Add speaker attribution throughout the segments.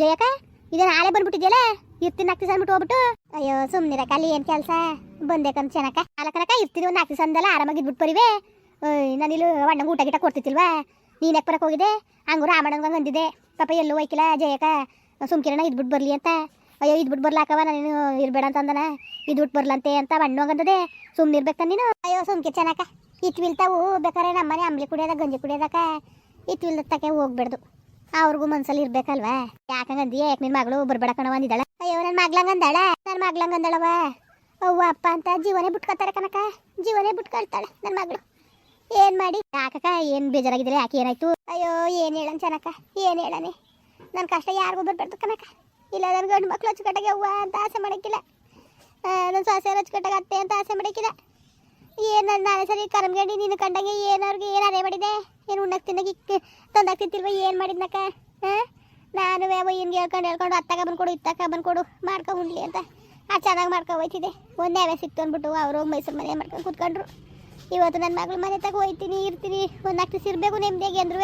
Speaker 1: ಜಯಕ ಇದೇನು ಆಳೆ ಬಂದ್ಬಿಟ್ಟಿದ್ಯಲ್ಲ? ಇರ್ತೀನಿ ನಾಲ್ಕು ದಿವಸ ಅಂದ್ಬಿಟ್ಟು ಹೋಗ್ಬಿಟ್ಟು. ಅಯ್ಯೋ ಸುಮ್ಮನಿರಕ್ಕ ಅಲ್ಲಿ ಏನು ಕೆಲಸ? ಬಂದೆ ಕಣ್ ಚೆನ್ನಕ ಅಲಕನಕ ಇರ್ತೀನಿ ಒಂದು ನಾಲ್ಕು ಆರಾಮಾಗಿ ಇದ್ಬಿಟ್ಟು ಬರಿವೆ. ನಾನು ಇಲ್ಲಿ ಅಣ್ಣಂಗೆ ಊಟ ಗಿಟ ಕೊಡ್ತಿತ್ತಿಲ್ವಾ ನೀನು ಯಾಕೆ ಬರಕ್ಕೆ ಹೋಗಿದೆ ಹಂಗೂ ರಾಮಣ್ಣಂಗೆ ಅಂದಿದ್ದೆ. ಪಾಪ ಎಲ್ಲೂ ಹೋಯ್ಕಿಲ್ಲ ಜಯಕ ಸುಮ್ಕಿರಣ ಇದ್ಬಿಟ್ಟು ಬರಲಿ ಅಂತ. ಅಯ್ಯೋ ಇದ್ಬಿಟ್ಟು ಬರ್ಲಾಕವ, ನಾನು ಇರ್ಬೇಡ ಅಂತ ಅಂದನ. ಇದ್ಬಿಟ್ಟು ಬರ್ಲಂತೆ ಅಂತ ಬಣ್ಣವಾಗಂತದೆ ಸುಮ್ಮನೆ ಇರ್ಬೇಕು ನೀನು ಅಯ್ಯೋ, ಸುಮ್ಕೆ ಚೆನ್ನಕ ಇತ್ವಿಲ್ತಾವು ಬೇಕಾರೆ ನಮ್ಮನೆ ಅಂಬ್ಲಿ ಕುಡಿಯೋದ, ಗಂಜಿ ಕುಡಿಯೋದಕ್ಕ. ಇಟ್ವಿಲ್ದತ್ತಕ್ಕೆ ಹೋಗ್ಬೇಡ್ದು. ಅವ್ರಿಗೂ ಮನ್ಸಲ್ಲಿ ಇರ್ಬೇಕಲ್ವಾ? ಯಾಕಂಗಂದಿ ಯಾಕೆ ನಿನ್ ಮಗಳು ಬರ್ಬೇಡ ಕಣವ ಅಂದಿದ್ದಾಳೆ? ಅಯ್ಯೋ ನನ್ನ ಮಗ್ಲಂಗಂದಾಳ ನನ್ ಮಗ್ಳಂಗಂದಳವ ಅವ್ವ, ಅಪ್ಪ ಅಂತ ಜೀವನೇ ಬಿಟ್ಕೊತಾರೆ ಕನಕ ಜೀವನೇ ಬಿಟ್ಕೊಳ್ತಾಳೆ ನನ್ನ ಮಗಳು. ಏನ್ ಮಾಡಿ? ಯಾಕಕ್ಕ, ಏನ್ ಬೇಜಾರಾಗಿದ್ರೆ ಯಾಕೆ ಏನಾಯ್ತು? ಅಯ್ಯೋ, ಏನ್ ಹೇಳನ್ ಚನಕ ಏನ್ ಹೇಳನೆ? ನನ್ನ ಕಷ್ಟ ಯಾರಿಗೂ ಬರ್ಬಾರ್ದು ಕನಕ ಇಲ್ಲ, ನನ್ ಗಂಡು ಮಕ್ಳು ಅಚ್ಚುಕಟ್ಟಾಗೆ ಅವ್ವ ಅಂತ ಆಸೆ ಮಾಡಕ್ಕಿಲ್ಲ. ನನ್ನ ಸೊಸೆ ಅಚ್ಚುಕಟ್ಟಾಗ ಅತ್ತೆ ಅಂತ ಆಸೆ ಮಾಡಕ್ಕಿಲ್ಲ. ಏನ್ ನಾಳೆ ಸರಿ ಕರ್ಮಗಂಡಿ ನೀನು ಕಂಡಂಗೆ ಏನವ್ರಿಗೆ ಏನು ಅದೇ ಮಾಡಿದೆ? ಏನು ಉಣ್ಣಕ್ಕೆ ತಿನ್ನಕ್ಕೆ ತಂದಾಗ ತಿಂತಿಲ್ವ ಏನು ಮಾಡಿದ್ನಕ್ಕ? ಹಾಂ ನಾನು ಹಿಂಗೆ ಹೇಳ್ಕೊಂಡು ಹೇಳ್ಕೊಂಡು ಅತ್ತಾಗ ಬಂದ್ಕೊಡು, ಇತ್ತಾಗ ಬಂದ್ಕೊಡು, ಮಾಡ್ಕೊ ಉಣ್ಲಿ ಅಂತ. ಆ ಚೆನ್ನಾಗಿ ಮಾಡ್ಕೊ ಹೋಯ್ತಿದ್ದೆ. ಒಂದು ಅವೇ ಸಿಕ್ತು ಅಂದ್ಬಿಟ್ಟು ಅವರು ಮೈಸೂರು ಮನೆ ಮಾಡ್ಕೊಂಡು ಕೂತ್ಕೊಂಡ್ರು. ಇವತ್ತು ನನ್ನ ಮಗಳ ಮನೆ ತಗ ಹೋಯ್ತೀನಿ, ಇರ್ತೀನಿ. ಒಂದು ದಿವಸ ಇರಬೇಕು ನೆಮ್ಮದಿಗೆ ಅಂದ್ರೂ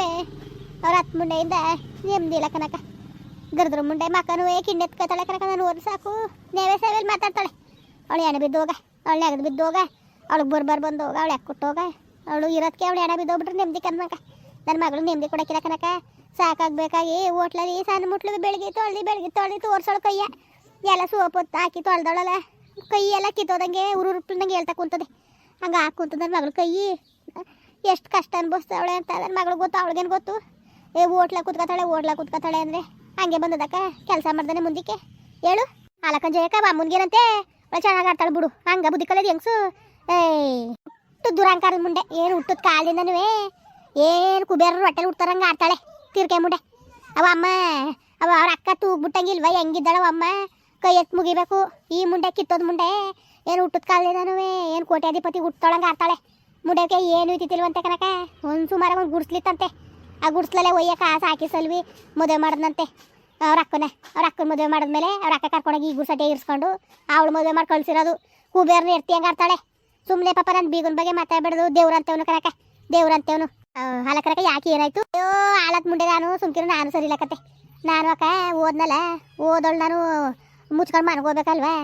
Speaker 1: ಅವ್ರ ಹತ್ತು ಮುಂಡೆಯಿಂದ ನೆಮ್ಮದಿ ಇಲ್ಲ ಕನಕ ಗರ್ದ್ರ ಮುಂಡೆ ಮಕ್ಕನೂ ಕಿಂಡೆತ್ಕೊತಾಳೆ ಕನಕ ನಾನು ಓದ್ ಸಾಕು. ನೇವೆ ಸೇವೆಯಲ್ಲಿ ಮಾತಾಡ್ತಾಳೆ. ಅವಳು ಎಣ್ಣೆ ಬಿದ್ದೋಗ ಅವಳನ್ನ ನೆಗದು ಬಿದ್ದೋಗ. ಅವಳಿಗೆ ಬರ್ಬಾರ್ ಬಂದು ಹೋಗ, ಅವಳು ಯಾಕೆ ಕೊಟ್ಟೋಗ ಅವಳು ಇರೋದಕ್ಕೆ ಅವಳು ಎಣೆ ಬಿದ್ದೋಗ್ಬಿಟ್ರೆ ನೆಮ್ಮದಿ ಕನಕ ನನ್ನ ಮಗಳು ನೆಮ್ಮದಿ ಕೊಡಕ್ಕಿಲ್ಲ ಕನಕ ಸಾಕಾಗಬೇಕಾಗಿ ಹೋಟ್ಲಲ್ಲಿ ಸಣ್ಣ ಮುಟ್ಲು ಬೆಳಗ್ಗೆ ತೊಳ್ದು ಬೆಳಗ್ಗೆ ತೊಳ್ದು ತೋರ್ಸೋಳು ಕೈಯ. ಎಲ್ಲ ಸೋಪ್ ಹಾಕಿ ತೊಳ್ದೊಳಲ್ಲ. ಕೈ ಎಲ್ಲ ಕಿತ್ತೋದಂಗೆ ಉರು ನಂಗೆ ಹೇಳ್ತಾ ಕುಂತದೆ. ಹಂಗೆ ಹಾಕುಂತ ನನ್ನ ಮಗಳು ಕೈ. ಎಷ್ಟು ಕಷ್ಟ ಅನ್ಭವಿಸ್ತಾವಳೆ ಅಂತ ನನ್ನ ಮಗಳು ಗೊತ್ತು, ಅವಳಿಗೇನು ಗೊತ್ತು? ಏ ಓಟ್ಲಾಗ ಕುತ್ಕೊತಾಳೆ ಓಟ್ಲಾಗ ಕುತ್ಕೊತಾಳೆ ಅಂದರೆ ಹಂಗೆ ಬಂದದಕ್ಕ ಕೆಲಸ ಮಾಡ್ದಾನೆ ಮುಂದಕ್ಕೆ. ಹೇಳು? ಹಾಲಕ್ಕ ಜಯಕ ಮುಂದೇನಂತೆ ಚೆನ್ನಾಗಿ ಆಡ್ತಾಳೆ ಬಿಡು. ಹಂಗೆ ಬುದ್ಧಿ ಕಲಿಯೋದು ಹೆಂಗ್ಸು? ಏಯ್, ಹುಟ್ಟು ದುರಾಂಕಾರದ ಮುಂಡೆ ಏನು ಹುಟ್ಟದ ಕಾಲದಿಂದನೂ ಏನು ಕುಬೇರರು ಹೊಟ್ಟೆಲಿ ಹುಡ್ತಾರಂಗೆ ಆಡ್ತಾಳೆ, ತಿರ್ಕೆ ಮುಂಡೆ ಅವ ಅಮ್ಮ, ಅವ ಅವ್ರ ಅಕ್ಕ ತೂಗ್ಬಿಟ್ಟಂಗಿಲ್ವ, ಹೆಂಗಿದ್ದಾಳವ ಅಮ್ಮ? ಕೈ ಎತ್ತು ಮುಗಿಬೇಕು, ಈ ಮುಂಡೆ ಕಿತ್ತೋದ್ ಮುಂಡೆ ಏನು ಹುಟ್ಟದ ಕಾಲದಿಂದನೂ ಏನು ಕೋಟ್ಯಾಧಿಪತಿ ಹುಟ್ಟೋಳಂಗೆ ಆಡ್ತಾಳೆ? ಮುಂಡೆಗೆ ಏನು ಇತ್ತಿಲ್ವಂತೆ ಕನಕ? ಒಂದು ಸುಮಾರಾಗ ಒಂದು ಗುಡ್ಸ್ಲಿತ್ತಂತೆ. ಆ ಗುಡ್ಸ್ಲಲ್ಲೇ ಒಯ್ಯ ಕಾಸು ಹಾಕಿಸಲ್ವಿ ಮದುವೆ ಮಾಡಿದ್ನಂತೆ. ಅವ್ರ ಅಕ್ಕನ ಅವ್ರ ಅಕ್ಕನ ಮದುವೆ ಮಾಡಿದ್ಮೇಲೆ ಅವ್ರ ಅಕ್ಕ ಕರ್ಕೊಂಡೋಗಿ ಈ ಗುಡ್ಸಟ್ಟೆ ಇರಿಸ್ಕೊಂಡು, ಅವಳು ಮದುವೆ ಮಾಡಿ ಕಳ್ಸಿರೋದು. ಕುಬೇರ್ನ ಎರ್ತಿ ಹಂಗೆ ಆಡ್ತಾಳೆ? ಸುಮ್ಮನೆ ಪಾಪ ನನ್ನ ಬೀಗನ ಬಗ್ಗೆ ಮಾತಾಡ್ಬಿಡೋದು ದೇವ್ರಂತವನು ಕರಕ ದೇವ್ರಂತವನು. ಹಾಲ ಕರಕ ಯಾಕೆ ಏನಾಯ್ತು? ಅಯ್ಯೋ, ಹಾಲತ್ ಮುಂಡೆ ನಾನು, ಸುಮ್ಕಿರು ನಾನು ಸರಿ ಇಲ್ಲಕತ್ತೆ ನಾನು ಅಕ್ಕ ಓದ್ನಲ್ಲ, ಓದೋಳು ನಾನು ಮುಚ್ಕೊಂಡು ಹೋಗಬೇಕಲ್ವಾ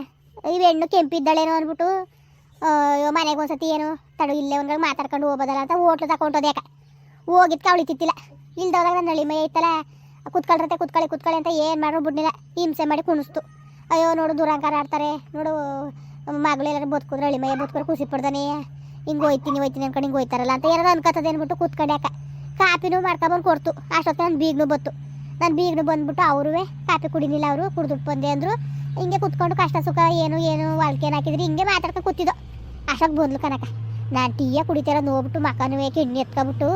Speaker 1: ಈ ಹೆಣ್ಣು ಕೆಂಪಿದ್ದಾಳೇನೋ ಅಂದ್ಬಿಟ್ಟು ಅಯ್ಯೋ, ಮನೆಗೆ ಒಂದ್ಸತಿ ಏನು ತಡು ಇಲ್ಲೇ ಒಂದ್ರಾಗ ಮಾತಾಡ್ಕೊಂಡು ಹೋಗೋದಲ್ಲ ಅಂತ ಹೋಟ್ಲು ತಗೊಂಡೋದೆ ಅಕ್ಕ. ಹೋಗಿದ್ಕ ಅವಳಿತಿತ್ತಿಲ್ಲ ಇಲ್ದೋದಾಗ ನನ್ನ ನಳಿ ಮೈ ಐತಲ್ಲ ಕುತ್ಕೊಳ್ರತೆ ಕುತ್ಕೊಳ್ಳಿ ಕುತ್ಕೊಳ್ಳಿ ಅಂತ ಏನು ಮಾಡೋ ಬಿಡ್ನಿಲ್ಲ ಹಿಂಸೆ ಮಾಡಿ ಕುಣಿಸ್ತು. ಅಯ್ಯೋ, ನೋಡು ದುರಂಕಾರ ಆಡ್ತಾರೆ. ನೋಡು ಮಗಳೆಲ್ಲ ಬದುಕಿದ್ರೆ ಅಳಿ ಮೈ ಬದುಕೋರು ಖುಷಿ ಪಡ್ದಾನೆ. ಹಿಂಗೆ ಹೋಯ್ತೀನಿ ಹೋಯ್ತೀನಿ ಅನ್ಕೊಂಡು ಹಿಂಗೆ ಹೋಯ್ತಾರಲ್ಲ ಅಂತ ಏನಾದ್ರು ಅನ್ಕತ್ತದೆ ಅಂದ್ಬಿಟ್ಟು ಕೂತ್ಕೊಂಡ್ಯಾಕ. ಕಾಪಿನೂ ಮಾಡ್ಕೊಬಂದು ಕೊಡ್ತು. ಅಷ್ಟೊತ್ತು ನನ್ನ ಬೀಗ್ನು ಬತ್ತು ನನ್ನ ಬೀಗ್ನು ಬಂದ್ಬಿಟ್ಟು ಅವರೂ ಕಾಪಿ ಕುಡಿನಿಲ್ಲ ಅವರು ಕುಡ್ದುಟ್ಟು ಬಂದೆ ಅಂದರು. ಹಿಂಗೆ ಕುತ್ಕೊಂಡು ಕಷ್ಟ ಸುಖ ಏನು ಏನು ವಾಳ್ಕೇನ ಹಾಕಿದ್ರಿ, ಹಿಂಗೆ ಮಾತಾಡ್ಕೊಂಡು ಕೂತಿದ್ದೋ. ಅಷ್ಟಕ್ಕೆ ಬಂದ್ಲು ಕನಕ ನಾನು ಟೀಯ ಕುಡಿತಾರ ನೋಡ್ಬಿಟ್ಟು ಮಕ್ಕನೂ ಕಿಡ್ನಿ ಎತ್ಕೊಬಿಟ್ಟು,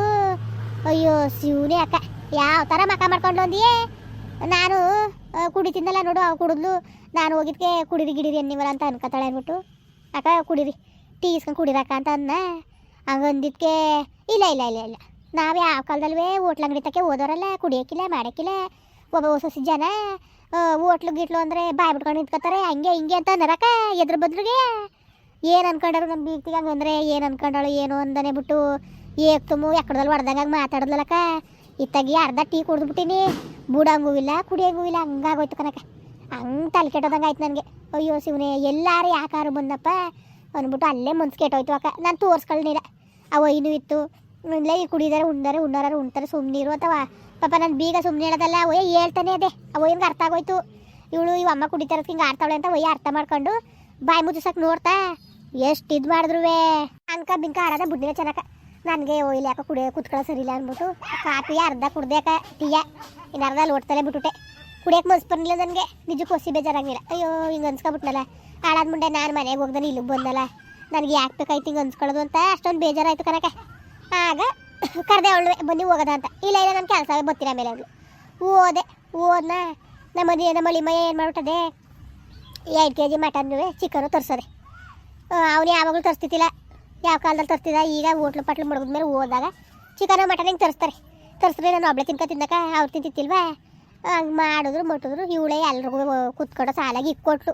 Speaker 1: ಅಯ್ಯೋ ಶಿವನೇ ಅಕ್ಕ. ಯಾವ ಥರ ಮಕ ಮಾಡ್ಕೊಂಡು ಅಂದಿಯೇ ನಾನು ಕುಡಿತಿದ್ದಲ್ಲ ನೋಡು, ಅವು ಕುಡಿದ್ಲು. ನಾನು ಹೋಗಿದ್ಕೆ ಕುಡಿರಿ ಗಿಡಿರಿ ಅನ್ನಿವಲ್ಲ ಅಂತ ಅನ್ಕೋತಾಳೆ ಅಂದ್ಬಿಟ್ಟು ಅಕ್ಕ, ಕುಡಿರಿ, ಟೀ ಇಸ್ಕೊಂಡು ಅಂತ ಅನ್ನ ಹಂಗಂದಿದ್ಕೆ ಇಲ್ಲ ಇಲ್ಲ ಇಲ್ಲ ಇಲ್ಲ. ನಾವು ಯಾವ ಕಾಲದಲ್ವೇ ಹೋಟ್ಲ್ ಅಂಗಡಿ ತಕ್ಕೆ ಓದೋರಲ್ಲ ಕುಡಿಯೋಕ್ಕಿಲ್ಲ ಮಾಡೋಕ್ಕಿಲ್ಲ ಒಬ್ಬ ಹೊಸ ಜನ ಹೋಟ್ಲು ಗಿಟ್ಲು ಅಂದರೆ ಬಾಯ್ ಬಿಟ್ಕೊಂಡು ನಿಂತ್ಕೋತಾರೆ, ಹಂಗೆ, ಹಿಂಗೆ ಅಂತ ನರಕ ಎದ್ರ ಬದ್ಲಿಗೆ ಏನು ಅನ್ಕೊಂಡರು ನಮ್ಮ ಬೀಗ್ತಿಗೆ ಹಂಗಂದ್ರೆ, ಏನು ಅನ್ಕೊಂಡಳು, ಏನು ಅಂದನೆ ಬಿಟ್ಟು ಏಕ್ ತುಂಬ ಎಕ್ಕಡದಲ್ಲಿ ಹೊಡೆದಂಗೆ ಮಾತಾಡಿದ್ಲಕ್ಕ ಇತ್ತಾಗಿ ಅರ್ಧ ಟೀ ಕುಡಿದ್ಬಿಟ್ಟಿನಿ. ಬುಡಂಗೂ ಇಲ್ಲ, ಕುಡಿಯೋಂಗೂ ಇಲ್ಲ, ಹಂಗಾಗೋಯ್ತು ಕನಕ ಹಂಗೆ ತಲೆ ಕೆಟ್ಟೋದಂಗೆ ಆಯ್ತು ನನಗೆ. ಅಯ್ಯೋ ಶಿವನೇ, ಎಲ್ಲಾರು ಯಾಕಾರು ಬಂದಪ್ಪ? ಅಂದ್ಬಿಟ್ಟು ಅಲ್ಲೇ ಮನ್ಸು ಕೆಟ್ಟೋಯ್ತು ಅಕ್ಕ. ನಾನು ತೋರಿಸ್ಕೊಳ್ಳಿಲ್ಲ ಅವ ಇನ್ನೂ ಇತ್ತು. ಇಲ್ಲೇ ಕುಡಿದಾರೆ ಉಂಡಾರೆ ಉಣ್ಣಾರು ಉಣ್ತಾರೆ ಸುಮ್ಮನಿರು ಅಥವಾ ಪಾಪ ನಾನು ಬೀಗ ಸುಮ್ಮನೆ ಹೇಳೋದಲ್ಲ ಅವಯ್ಯ ಹೇಳ್ತಾನೆ ಅದೇ ಅವಯ್ಯನ್ಗೆ ಅರ್ಥ ಆಗೋಯ್ತು? ಇವಳು, ಇವ ಅಮ್ಮ ಕುಡಿತಾರ ಹಿಂಗೆ ಆಡ್ತಾವಳೆ ಅಂತ ಒಯ್ಯ ಅರ್ಥ ಮಾಡ್ಕೊಂಡು ಬಾಯಿ ಮುಚ್ಚಿಸಕ್ಕೆ ನೋಡ್ತಾ, ಎಷ್ಟು ಇದು ಮಾಡಿದ್ರು ಅಂಕ, ಬಿಂಕ ಆಡೋದ ಬುಡ್ಡಿನ ಚೆನ್ನಕ ನನಗೆ ಇಲ್ಲ ಯಾಕೆ ಕುಡಿಯೋ ಕುತ್ಕೊಳ್ಳೋ ಸರಿಯಿಲ್ಲ ಅಂದ್ಬಿಟ್ಟು ಕಾಫಿ ಅರ್ಧ ಕುಡ್ದ್ಯಾಕ ಟೀಯ ಇನ್ನು ಅರ್ಧ ಲೋಟ್ತಲೇ ಬಿಟ್ಟುಟೆ ಕುಡಿಯಕ್ಕೆ ಮನ್ಸು ಬರಲಿಲ್ಲ ನನಗೆ. ನಿಜಕ್ಕೂ ಹೊಸಿ ಬೇಜಾರಾಗಿಲ್ಲ ಅಯ್ಯೋ, ಹಿಂಗೆ ಅನ್ಸ್ಕೊಬಿಟ್ನಲ್ಲ. ಹಾಳಾದ ಮುಂಡೆ ನಾನು ಮನೆಗೆ ಹೋಗ್ದಾನೆ ಇಲ್ಲಿಗೆ ಬಂದಲ್ಲ. ನನಗೆ ಯಾಕೆ ಬೇಕಾಯ್ತು ಹಿಂಗೆ ಅನ್ಸ್ಕೊಳ್ಳೋದು ಅಂತ ಅಷ್ಟೊಂದು ಬೇಜಾರಾಯ್ತು ಕನಕ ಆಗ ಕರೆದೆ ಅವಳು, ಬನ್ನಿ ಹೋಗೋದ ಅಂತ. ಇಲ್ಲ ಇಲ್ಲ ನನ್ನ ಕೆಲಸ ಬರ್ತೀರ ಮೇಲೆ ಅವಳು ಓದೆ ಓದ್ನ ನಮ್ಮ ಮನೆ ನಮ್ಮ ಮಳಿಮಯ್ಯ ಏನು ಮಾಡ್ಬಿಟ್ಟದೆ? ಎರಡು ಕೆ ಜಿ ಮಟನ್ನು ಚಿಕನು ತರ್ಸದೆ. ಅವನು ಯಾವಾಗಲೂ ತರಿಸ್ತಿದ್ದಿಲ್ಲ. ಯಾವ ಕಾಲದಲ್ಲಿ ತರ್ತಿದ್ದ? ಈಗ ಹೋಟ್ಲು ಪಟ್ಲು ಮಡಗಿದ್ಮೇಲೆ ಹೋದಾಗ ಚಿಕನ್ ಮಟನ್ ಹಿಂಗೆ ತರಿಸ್ತಾರೆ. ತರಿಸ್ರೆ ನಾನು ಒಬ್ಳೆ ತಿನ್ಕೊ ತಿನ್ನಕ ಅವ್ರು ತಿಂತಿತ್ತಿಲ್ವಾ ಹಂಗೆ ಮಾಡಿದ್ರು, ಮಟ್ಟಿದ್ರು, ಇವಳೆ ಎಲ್ರಿಗೂ ಕೂತ್ಕೊಂಡು ಸಾಲಾಗಿ ಇಕ್ಕೊಟ್ಲು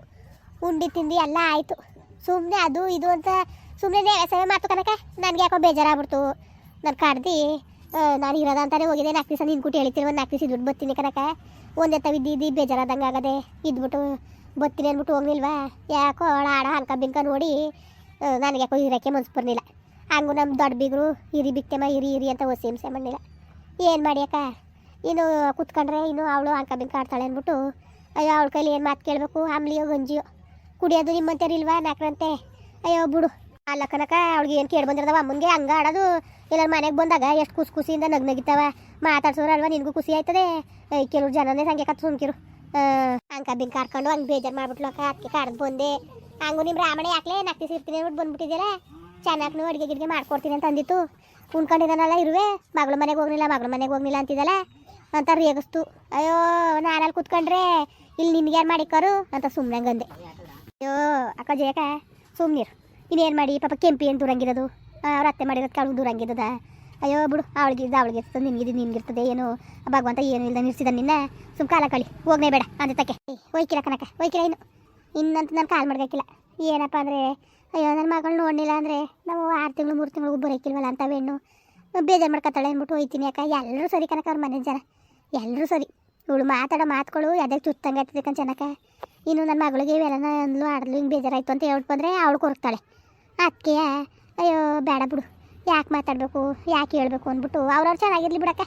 Speaker 1: ಉಂಡಿ ತಿಂದು ಎಲ್ಲ ಆಯಿತು. ಸುಮ್ಮನೆ ಅದು ಇದು ಅಂತ ಸುಮ್ಮನೆ ಸೇವೆ ಮಾತು ಕನಕ? ನನಗೆ ಯಾಕೋ ಬೇಜಾರಾಗ್ಬಿಡ್ತು. ನಾನು ಕಡ್ದು ನಾನು ಇರೋದ ಅಂತಾನೆ ಹೋಗಿದ್ದೆ. ನಾಲ್ಕು ದಿವಸ ನಿನ್ಕುಟ್ಟು ಹೇಳ್ತೀನಿ ಒಂದು ನಾಲ್ಕು ದಿವಸ ದುಡ್ಡು ಬರ್ತೀನಿ ಕನಕ. ಒಂದೇ ತವಿದ್ದು ಇದ್ದು ಬೇಜಾರಾದಂಗೆ ಆಗದೆ ಇದ್ಬಿಟ್ಟು ಬರ್ತೀನಿ ಅಂದ್ಬಿಟ್ಟು ಹೋಗ್ಲಿಲ್ವಾ? ಯಾಕೋ ಅವಳ ಆಡ ಹಂಕ ಬಿಂಕ ನೋಡಿ ನನಗೆ ಯಾಕೋ ಇರೋಕ್ಕೆ ಮನ್ಸು ಬರ್ಲಿಲ್ಲ. ಹಂಗೂ ನಮ್ಮ ದೊಡ್ಡ ಬಿಗರು ಇರಿ ಬಿಕ್ತೆಮ್ಮ ಇರಿ ಹಿರಿ ಅಂತ ಹೊಸಿ ಹಿಂಸೆ ಮಾಡಲಿಲ್ಲ. ಏನು ಮಾಡ್ಯಕ್ಕ ಇನ್ನು ಕುತ್ಕೊಂಡ್ರೆ ಇನ್ನು ಅವಳು ಅಂಕ ಬಿಂಕ ಆಡ್ತಾಳೆ ಅಂದ್ಬಿಟ್ಟು, ಅಯ್ಯೋ ಅವಳ ಕೈಲಿ ಏನು ಮಾತು ಕೇಳಬೇಕು? ಆಮ್ಲಿಯೋ ಗಂಜಿಯೋ? ಕುಡಿಯೋದು ನಿಮ್ಮಂತೇರಿಲ್ವಾ ನಾಕ್ರಂತೆ? ಅಯ್ಯೋ ಬಿಡು. ಅಲ್ಲ ಕನಕ, ಅವಳಿಗೆ ಏನು ಕೇಳಿ ಬಂದಿರ್ದವ ಅಮ್ಮನಿಗೆ ಹಂಗೆ ಆಡೋದು ಎಲ್ಲರ ಮನೆಗೆ ಬಂದಾಗ ಎಷ್ಟು ಖುಷಿ ಖುಷಿಯಿಂದ ನಗ್ ಮಾತಾಡ್ಸೋರು ಅಲ್ವಾ? ನಿನಗೂ ಖುಷಿ ಆಯ್ತದೆ. ಕೆಲವ್ರು ಜನನೇ ಸಂಗೆ ಕತ್ ಸುಮ್ಕಿರು. ಅಂಕ ಬಿಂಕ ಕರ್ಕೊಂಡು ಹಂಗೆ ಬೇಜಾರ್ ಮಾಡ್ಬಿಟ್ಲು ಅಕ್ಕ ಕಾಡ್ದು ಬಂದೆ. ಹಂಗು ನಿಮ್ಮ ರಾಮಣೆ ಯಾಕಲೇ ನಾಲ್ಕು ಇರ್ತೀನಿ ಅಂದ್ಬಿಟ್ಟು ಬಂದ್ಬಿಟ್ಟಿದ್ದೀರಾ ಚೆನ್ನಾಗಿ ಅಡುಗೆ ಗಿಡಿಗೆ ಮಾಡ್ಕೊಡ್ತೀನಿ ಅಂತ ಅಂದಿತ್ತು. ಉಣ್ಕೊಂಡಿದ್ದಾನಲ್ಲ ಇರುವೆ, ಮಗಳ ಮನೆಗೆ ಹೋಗ್ಲಿಲ್ಲ ಮಗಳ ಮನೆಗೆ ಹೋಗ್ಲಿಲ್ಲ ಅಂತಿದ್ದಲ್ಲ? ಅಂತ ರೇಗಿಸ್ತು. ಅಯ್ಯೋ ನಾನಲ್ಲಿ ಕುತ್ಕೊಂಡ್ರೆ ಇಲ್ಲಿ ನಿನ್ಗೆ ಯಾರು ಮಾಡಿಕ್ಕಾರು ಅಂತ ಸುಮ್ಮನೆ ಅಂದೆ. ಅಯ್ಯೋ, ಅಕ್ಕ ಜಯಕ ಸುಮ್ಮನಿರು ಇನ್ನೇನು ಮಾಡಿ? ಪಾಪ ಕೆಂಪಿ ಏನು ದೂರಂಗಿರೋದು? ಅವ್ರ ಅತ್ತೆ ಮಾಡಿರೋದು ಕಾಳು ದೂರಂಗಿದ್ದದ. ಅಯ್ಯೋ ಬಿಡು ಅವಳಿಗೆ ಇದು ಅವಳಿಗೆ ಇರ್ತದೆ ನಿಮಗೆ ಇರ್ತದೆ, ಏನು ಭಗವಂತ ಏನು ಇಲ್ಲ ನಿರ್ಸಿದ ನಿನ್ನ? ಸುಮ್ ಕಾಲ ಕಳಿ ಹೋಗ್ನೇ ಬೇಡ ಅಂದ್ರೆ ತಕ್ಕೆ ಒಯ್ಕಿಲ್ಲ ಕನಕ ಒಯ್ಕಿರ ಇನ್ನು. ಇನ್ನಂತ ನಾನು ಕಾಲ್ ಮಾಡ್ಬೇಕಿಲ್ಲ. ಏನಪ್ಪ ಅಂದರೆ, ಅಯ್ಯೋ ನನ್ನ ಮಗಳು ನೋಡಲಿಲ್ಲ ಅಂದರೆ, ನಾವು ಆರು ತಿಂಗಳು, ಮೂರು ತಿಂಗಳು ಬರೋಕ್ಕಿಲ್ವಲ್ಲ ಅಂತ ಹೆಣ್ಣು. ಬೇಜಾರು ಮಾಡ್ಕೊತಾಳೆ ಅಂದ್ಬಿಟ್ಟು ಹೋಯ್ತೀನಿ ಅಕ್ಕ. ಎಲ್ಲರೂ ಸರಿ ಕನಕ ಅವ್ರ ಮನೆ ಜನ. ಎಲ್ಲರೂ ಸರಿ. ಇವಳು ಮಾತಾಡೋ ಮಾತುಗಳು ಯಾವ್ದಾಗ ಚುತ್ತಂಗೆ ಆಗ್ತದೆ ಜನಕ. ಇನ್ನು ನನ್ನ ಮಗಳಿಗೆ ಇವೆಲ್ಲ ಅಂದ್ಲು ಆಡಲು ಹಿಂಗೆ ಬೇಜಾರಾಯ್ತು ಅಂತ ಹೇಳ್ಬಿಟ್ಟು ಬಂದರೆ ಅವಳು ಕೊರಗ್ತಾಳೆ. ಅದಕ್ಕೆ ಅಯ್ಯೋ, ಬೇಡ ಬಿಡು. ಯಾಕೆ ಮಾತಾಡಬೇಕು, ಯಾಕೆ ಹೇಳಬೇಕು ಅಂದ್ಬಿಟ್ಟು ಅವ್ರವ್ರು ಚೆನ್ನಾಗಿರ್ಲಿ ಬಿಡಕ್ಕೆ.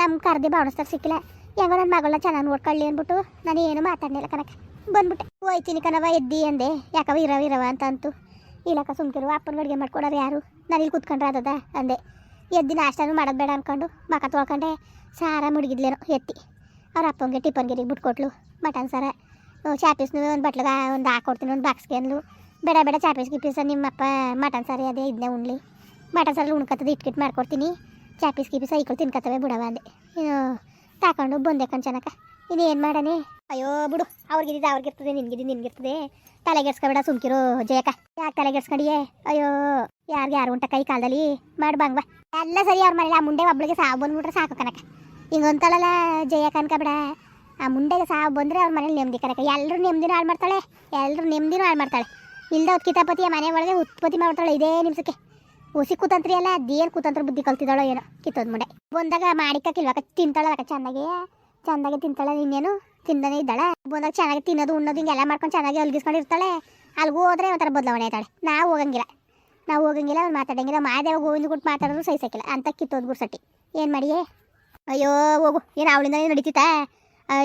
Speaker 1: ನಮ್ಮ ಕರ್ದಿ ಭಾವನಸ್ತರ್ ಸಿಕ್ಕಿಲ್ಲ. ಹೆಂಗೋ ನನ್ನ ಮಗಳನ್ನ ಚೆನ್ನಾಗಿ ನೋಡ್ಕೊಳ್ಳಿ ಅಂದ್ಬಿಟ್ಟು ನಾನು ಏನು ಮಾತಾಡಲಿಲ್ಲ ಕನಕ ಬಂದ್ಬಿಟ್ಟೆ. ಹೋಯ್ತೀನಿ ಕಣವ ಎದ್ದಿ ಅಂದೆ. ಯಾಕವ ಇರವ ಇರವ ಅಂತ ಅಂತು. ಇಲ್ಲಕ್ಕ ಸುಮ್ಕಿರು, ಅಪ್ಪನ ಅಡುಗೆ ಮಾಡ್ಕೊಡೋರು ಯಾರು? ನಾನು ಇಲ್ಲಿ ಕುತ್ಕೊಂಡ್ರೆ ಅದದ? ಅಂದೆ. ಎದ್ದಿ ನಾಷ್ಟನೂ ಮಾಡೋದು ಬೇಡ ಅನ್ಕೊಂಡು ಮಕ ತೊಳ್ಕೊಂಡೆ ಸಾರ ಮುಡುಗಿದ್ಲೇನೋ ಎತ್ತಿ. ಅವ್ರ ಅಪ್ಪಂಗೆ ಟಿಫನ್ಗೆ ಬಿಟ್ಕೊಟ್ಲು. ಮಟನ್ ಸಾರ. ಚಾಪೀಸ್ನು ಒಂದು ಬಟ್ಲಗ ಒಂದು ಹಾಕೊಡ್ತೀನಿ, ಒಂದು ಬಾಕ್ಸ್ಗೆ ಅಂದ್ಲು. ಬೇಡ ಬೇಡ ಚಾಪೀಸ್ ಗಿಪೀಸ ನಿಮ್ಮಪ್ಪ ಮಟನ್ ಸಾರಿ ಅದೇ ಇದನ್ನೇ ಉಣ್ಲಿ ಮಟನ್ ಸಾರಲ್ಲಿ ಉಣ್ಕತ್ತದ ಇಟ್ಕಿಟ್ ಮಾಡ್ಕೊಡ್ತೀನಿ. ಚಾಪಿಸ್ ಗಿಪೀಸ್ ಐಕೊಳು ತಿನ್ಕತ್ತವೆ ಬಿಡವ ಅಂದೆ. ತಾಕೊಂಡು ಬಂದೆ ಚೆನ್ನಕ ಇನ್ನು ಏನು ಮಾಡನೆ? ಅಯ್ಯೋ ಬಿಡು ಅವ್ರಿಗಿದ್ದು ಅವ್ರಿಗಿರ್ತದೆ ನಿನ್ಗಿದ್ದು ನಿನ್ಗಿರ್ತದೆ. ತಲೆಗೆಡ್ಸ್ಕೊಬೇಡ ಸುಮ್ಕಿರು ಜಯಕ. ಯಾಕೆ ತಲೆಗೆಡ್ಸ್ಕೊಂಡಿಯೇ? ಅಯ್ಯೋ, ಯಾರಿಗೆ ಯಾರು ಉಂಟ ಕೈ ಕಾಲದಲ್ಲಿ? ಮಾಡ್ಬಂಗ್ವಾ ಎಲ್ಲ ಸರಿ ಅವ್ರ ಮನೇಲಿ, ಆ ಮುಂಡೆ ಒಬ್ಳಿಗೆ ಸಾವು ಬಂದ್ಬಿಟ್ರೆ ಸಾಕು ಕನಕ ಹಿಂಗೆ ಜಯಕ ಜಯ ಕನಕ ಬಿಡ. ಆ ಮುಂಡೆಗೆ ಸಾವು ಬಂದರೆ ಅವ್ರ ಮನೇಲಿ ನೆಮ್ಮದಿ ಕನಕ ಎಲ್ಲರೂ ನೆಮ್ಮದಿನೂ ಹಾಳು ಮಾಡ್ತಾಳೆ ಎಲ್ಲರೂ ನೆಮ್ಮದಿನೂ ಹಾಳು ಮಾಡ್ತಾಳೆ. ಇಲ್ದ ಕಿತಾಪತಿಯ ಮನೆ ಒಳಗೆ ಉತ್ಪತ್ತಿ ಮಾಡ್ತಾಳೆ ಇದೇ ನಿಮಿಷಕ್ಕೆ ಹುಸಿ ಕೂತಂತ್ರಿ ಅಲ್ಲ ಅದೇನು ಕೂತಂತ್ರ ಬುದ್ಧಿ ಕಲ್ತಿದ್ದಾಳೋ ಏನೋ. ಕಿತ್ತೋದ್ ಮುಂಡೆ. ಬಂದಾಗ ಮಾಡಿಕಕ್ಕಿಲ್ವಾಕ ತಿಂತಾಳ ಅದಕ್ಕೆ ಚೆನ್ನಾಗಿ. ಚೆನ್ನಾಗಿ ತಿಂತಾಳೆ ಇನ್ನೇನು? ತಿಂದನೇ ಇದ್ದಾಳೆ. ಬಂದಾಗ ಚೆನ್ನಾಗಿ ತಿನ್ನೋದು, ಉಣ್ಣೋದು, ಹಿಂಗೆಲ್ಲ ಮಾಡ್ಕೊಂಡು ಚೆನ್ನಾಗಿ ಒಲ್ಗಿಸ್ಕೊಂಡು ಇರ್ತಾಳೆ ಅಲ್ಲಿಗೂ ಹೋದ್ರೆ ಒಂಥರ ಬದಲಾವಣೆ ಆಯ್ತಾಳೆ. ನಾವು ಹೋಗಂಗಿಲ್ಲ. ನಾವು ಹೋಗಂಗಿಲ್ಲ ಅವ್ರು ಮಾತಾಡಂಗಿಲ್ಲ. ಮಾದೇವ ಗೋವಿಂದ ಕೊಟ್ಟು ಮಾತಾಡೋರು ಸಹಿಸಕ್ಕಿಲ್ಲ ಅಂತ ಕಿತ್ತೋದ್ ಗುರ್ಸಟ್ಟಿ ಏನು ಮಾಡಿಯೇ? ಅಯ್ಯೋ, ಹೋಗು. ಏನು ಅವಳಿಂದ ನಡೀತಿತ್ತಾ?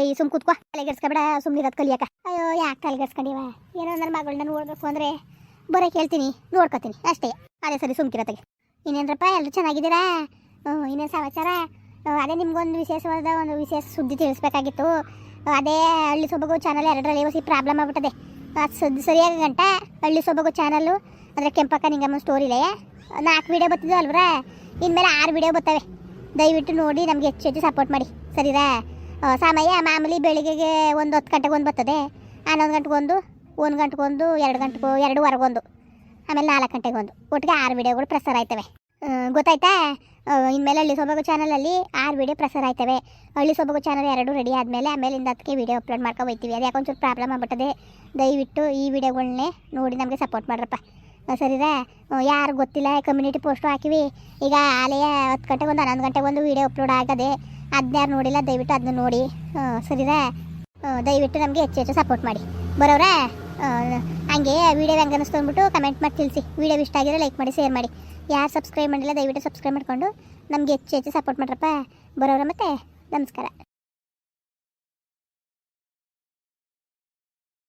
Speaker 1: ಈ ಸುಮ್ ಕುತ್ಕೋ. ತಲೆಗೆಡ್ಸ್ಕೊಬೇಡ ಸುಮ್ಮನೆ ಇರೋದು ಕಲಿಯಕ. ಅಯ್ಯೋ, ಯಾಕೆ ತಲೆಗೆಡ್ಸ್ಕೊಂಡಿವ? ಏನೋ ನನ್ನ ಮಗಳನ್ನ ನೋಡ್ಬೇಕು ಅಂದರೆ. ಬರೋಕೆ ಕೇಳ್ತೀನಿ, ನೋಡ್ಕೊತೀನಿ, ಅಷ್ಟೇ. ಅದೇ ಸರಿ ಸುಮ್ಕಿರತ್ತಾಗೆ ಇನ್ನೇನ್ರಪ್ಪ ಎಲ್ಲರೂ ಚೆನ್ನಾಗಿದ್ದೀರಾ? ಇನ್ನೇನು ಸಮಾಚಾರ? ಅದೇ ನಿಮ್ಗೊಂದು ವಿಶೇಷವಾದ ಒಂದು ವಿಶೇಷ ಸುದ್ದಿ ತಿಳಿಸ್ಬೇಕಾಗಿತ್ತು. ಅದೇ ಹಳ್ಳಿ ಸೊಬಗು ಚಾನಲ್ ಎರಡರಲ್ಲಿ ಹೊಸಿ ಪ್ರಾಬ್ಲಮ್ ಆಗ್ಬಿಟ್ಟದೆ. ಅದು ಸುದ್ದಿ ಸರಿಯಾಗಿ ಗಂಟ? ಹಳ್ಳಿ ಸೊಬಗು ಚಾನಲ್ಲು ಅದರ ಕೆಂಪಕ್ಕ ನಿಂಗಮ್ಮ ಸ್ಟೋರಿಲೇ ನಾಲ್ಕು ವೀಡಿಯೋ ಬರ್ತಿದ್ವು ಅಲ್ವರ? ಇನ್ಮೇಲೆ ಆರು ವೀಡಿಯೋ ಬರ್ತವೆ. ದಯವಿಟ್ಟು ನೋಡಿ, ನಮಗೆ ಹೆಚ್ಚು ಹೆಚ್ಚು ಸಪೋರ್ಟ್ ಮಾಡಿ. ಸರಿರಾ? ಸಮಯ ಮಾಮೂಲಿ ಬೆಳಿಗ್ಗೆಗೆ ಒಂದು ಹತ್ತು ಗಂಟೆಗೆ ಒಂದು ಬರ್ತದೆ. ಹನ್ನೊಂದು ಗಂಟೆಗೊಂದು ಒಂದು ಗಂಟೆಗೊಂದು, ಎರಡು ಗಂಟೆಗೂ, ಎರಡೂವರೆಗೊಂದು, ಆಮೇಲೆ ನಾಲ್ಕು ಗಂಟೆಗೊಂದು. ಒಟ್ಟಿಗೆ ಆರು ವಿಡಿಯೋಗಳು ಪ್ರಸಾರ ಆಯ್ತವೆ. ಗೊತ್ತಾಯ್ತಾ? ಇನ್ಮೇಲೆ ಹಳ್ಳಿ ಸೊಬಗು ಚಾನಲಲ್ಲಿ ಆರು ವಿಡಿಯೋ ಪ್ರಸಾರ ಆಯ್ತವೆ. ಹಳ್ಳಿ ಸೊಬಗು ಚಾನಲ್ ಎರಡು ರೆಡಿ ಆದಮೇಲೆ ಆಮೇಲಿಂದ ಅದಕ್ಕೆ ವಿಡಿಯೋ ಅಪ್ಲೋಡ್ ಮಾಡ್ಕೊ ಹೋಗ್ತೀವಿ ಅದು ಯಾಕೊಂಚೂರು ಪ್ರಾಬ್ಲಮ್ ಆಗ್ಬಿಟ್ಟದೆ. ದಯವಿಟ್ಟು ಈ ವಿಡಿಯೋಗಳನ್ನೇ ನೋಡಿ ನಮಗೆ ಸಪೋರ್ಟ್ ಮಾಡ್ರಪ್ಪ. ಸರಿರಾ ಯಾರು ಗೊತ್ತಿಲ್ಲ ಕಮ್ಯುನಿಟಿ ಪೋಸ್ಟು ಹಾಕಿವಿ. ಈಗ ಆಲೆಯ ಹತ್ತು ಗಂಟೆಗೆ ಒಂದು ಹನ್ನೊಂದು ಗಂಟೆಗೆ ಒಂದು ವಿಡಿಯೋ ಅಪ್ಲೋಡ್ ಆಗದೆ ಅದನ್ನ ನೋಡಿಲ್ಲ, ದಯವಿಟ್ಟು ಅದನ್ನ ನೋಡಿ. ಸರಿರಾ ದಯವಿಟ್ಟು ನಮಗೆ ಹೆಚ್ಚು ಹೆಚ್ಚು ಸಪೋರ್ಟ್ ಮಾಡಿ. ಬರೋರಾ ಹಂಗೆ ವಿಡಿಯೋ ಹೆಂಗೆ ಅನ್ನಿಸ್ತು ಅಂದ್ಬಿಟ್ಟು ಕಮೆಂಟ್ ಮಾಡಿ ತಿಳಿಸಿ. ವಿಡಿಯೋ ಇಷ್ಟ ಆಗಿರೋ ಲೈಕ್ ಮಾಡಿ ಶೇರ್ ಮಾಡಿ. ಯಾರು ಸಬ್ಸ್ಕ್ರೈಬ್ ಮಾಡಿಲ್ಲ, ದಯವಿಟ್ಟು ಸಬ್ಸ್ಕ್ರೈಬ್ ಮಾಡಿಕೊಂಡು ನಮಗೆ ಹೆಚ್ಚು ಹೆಚ್ಚು ಸಪೋರ್ಟ್ ಮಾಡ್ರಪ್ಪ. ಬರೋರ ಮತ್ತೆ, ನಮಸ್ಕಾರ.